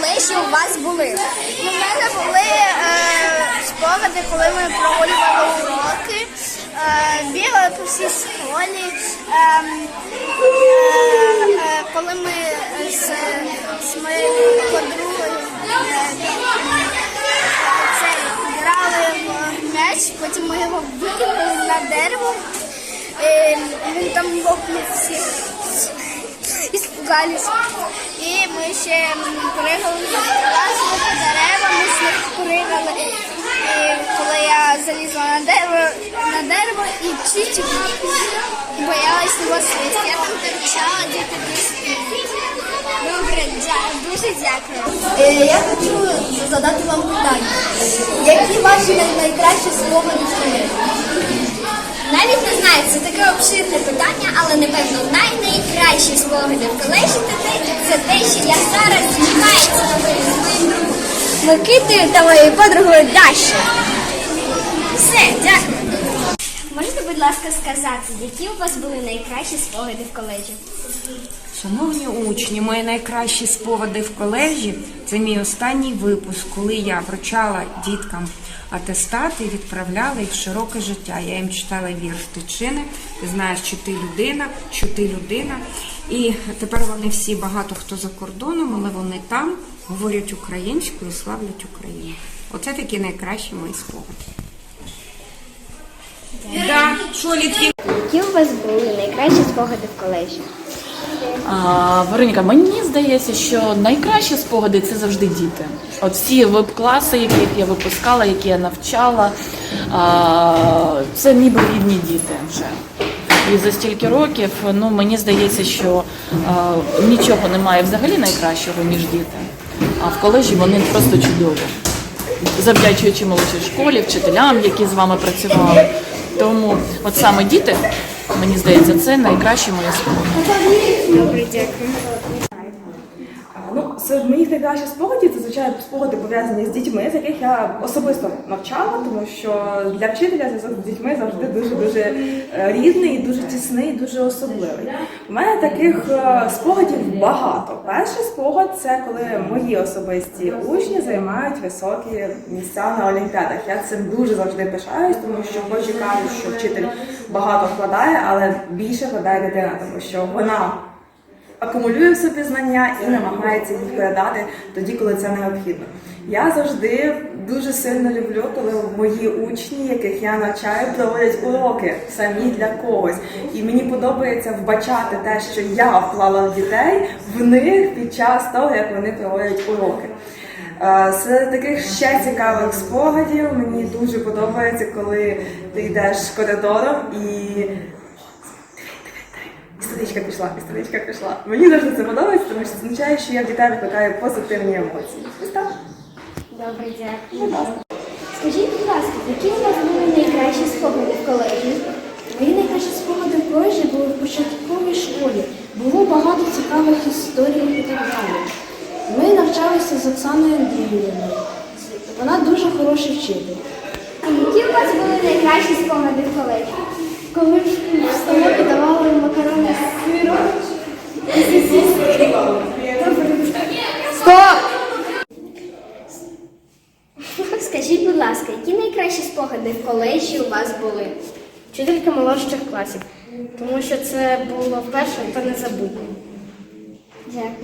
спогади у вас були? У мене були е, спогади, коли ми прогулювали уроки, е, бігали по всій школі, е, е, е, коли ми з, з моєю подругою е, грали в м'яч, потім ми його викинули на дерево, і він там лопнув всіх. Испугались. І ми ще пригали, по деревам, ми пригали. І коли я залізла на дерево, на дерево і чуть боялась його слізти. Я там торчала діти Добре, дуже дякую. Е, Я хочу задати вам питання. Які ваші найкращі спогади в колежі? Навіть не знаю, це таке обширне питання, але напевно най-найкращі спогади в колежі та це те, що я зараз змагаюся з моїм другом Микитою та моєю подругою Дашою. Все, дякую. Можете, будь ласка, сказати, які у вас були найкращі спогади в коледжі? Шановні учні, мої найкращі спогади в колежі це мій останній випуск, коли я вручала діткам атестати і відправляла їх в широке життя. Я їм читала вірш Тичини, ти знаєш, що ти людина, що ти людина. І тепер вони всі багато хто за кордоном, але вони там говорять українською, славлять Україну. Оце такі найкращі мої спогади. Да? Які у вас були найкращі спогади в колежі? А, Вероніка, мені здається, що найкращі спогади це завжди діти. От всі веб-класи, яких я випускала, які я навчала, а, це ніби рідні діти вже. І за стільки років, ну мені здається, що а, нічого немає взагалі найкращого, ніж діти. А в колежі вони просто чудові. Завдячуючи молодшій школі, вчителям, які з вами працювали. Тому от саме діти, мені здається, це найкращі мої Добре, Ну, серед моїх найкращих спогадів це звичайно спогади пов'язані з дітьми, з яких я особисто навчала, тому що для вчителя з дітьми завжди дуже дуже рідний, дуже тісний, дуже особливий. У мене таких е, спогадів багато. Перший спогад це коли мої особисті учні займають високі місця на олімпіадах. Я цим дуже завжди пишаюсь, тому що хоч і кажуть, що вчитель багато вкладає, але більше вкладає дитина, тому що вона акумулює в собі знання і намагається їх передати тоді, коли це необхідно. Я завжди дуже сильно люблю, коли мої учні, яких я навчаю, проводять уроки самі для когось. І мені подобається вбачати те, що я вклала в дітей в них під час того, як вони проводять уроки. Е, Серед таких ще цікавих спогадів мені дуже подобається, коли ти йдеш коридором і Історичка пішла, історичка пішла. Мені завжди це подобається, тому що це означає, що я в дітей викликаю позитивні емоції. Ось так. Добре, дякую. Скажіть, будь ласка, які у вас були найкращі спогади в колежі? Мої найкращі спогади в коледжі були в початковій школі. Було багато цікавих історій і так далі. Ми навчалися з Оксаною Андріївною. Вона дуже хороший вчитель. Які у вас були найкращі спогади в колежі? Коли в столові давали Скажіть, будь ласка, які найкращі спогади в колежі у вас були? Вчителька молодших класів, тому що це було вперше та незабутньо. Дякую.